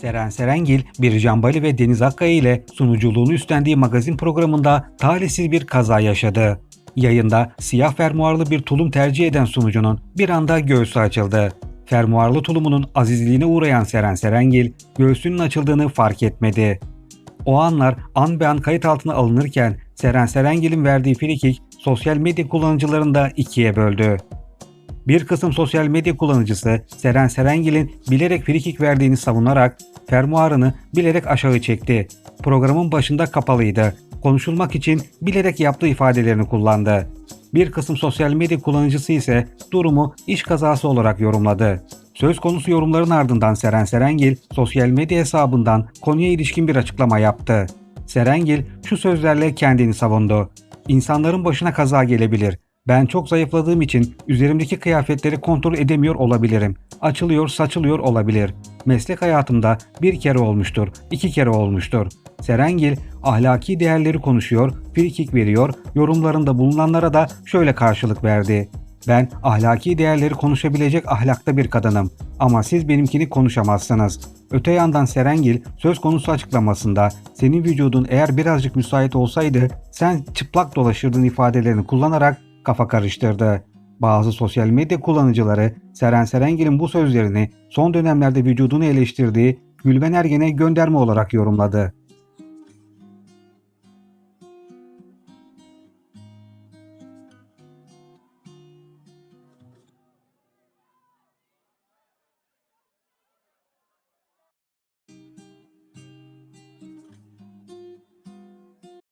Seren Serengil, Bircan Bali ve Deniz Akkaya ile sunuculuğunu üstlendiği magazin programında talihsiz bir kaza yaşadı. Yayında siyah fermuarlı bir tulum tercih eden sunucunun bir anda göğsü açıldı. Fermuarlı tulumunun azizliğine uğrayan Seren Serengil, göğsünün açıldığını fark etmedi. O anlar an be an kayıt altına alınırken Seren Serengil'in verdiği frikik sosyal medya kullanıcılarını da ikiye böldü. Bir kısım sosyal medya kullanıcısı Seren Serengil'in bilerek frikik verdiğini savunarak fermuarını bilerek aşağı çekti. Programın başında kapalıydı. Konuşulmak için bilerek yaptığı ifadelerini kullandı. Bir kısım sosyal medya kullanıcısı ise durumu iş kazası olarak yorumladı. Söz konusu yorumların ardından Seren Serengil sosyal medya hesabından konuya ilişkin bir açıklama yaptı. Serengil şu sözlerle kendini savundu. İnsanların başına kaza gelebilir. Ben çok zayıfladığım için üzerimdeki kıyafetleri kontrol edemiyor olabilirim. Açılıyor, saçılıyor olabilir. Meslek hayatımda bir kere olmuştur, iki kere olmuştur. Serengil ahlaki değerleri konuşuyor, frikik veriyor, yorumlarında bulunanlara da şöyle karşılık verdi. Ben ahlaki değerleri konuşabilecek ahlakta bir kadınım ama siz benimkini konuşamazsınız. Öte yandan Serengil söz konusu açıklamasında senin vücudun eğer birazcık müsait olsaydı sen çıplak dolaşırdın ifadelerini kullanarak kafa karıştırdı. Bazı sosyal medya kullanıcıları Seren Serengil'in bu sözlerini son dönemlerde vücudunu eleştirdiği Gülben Ergen'e gönderme olarak yorumladı.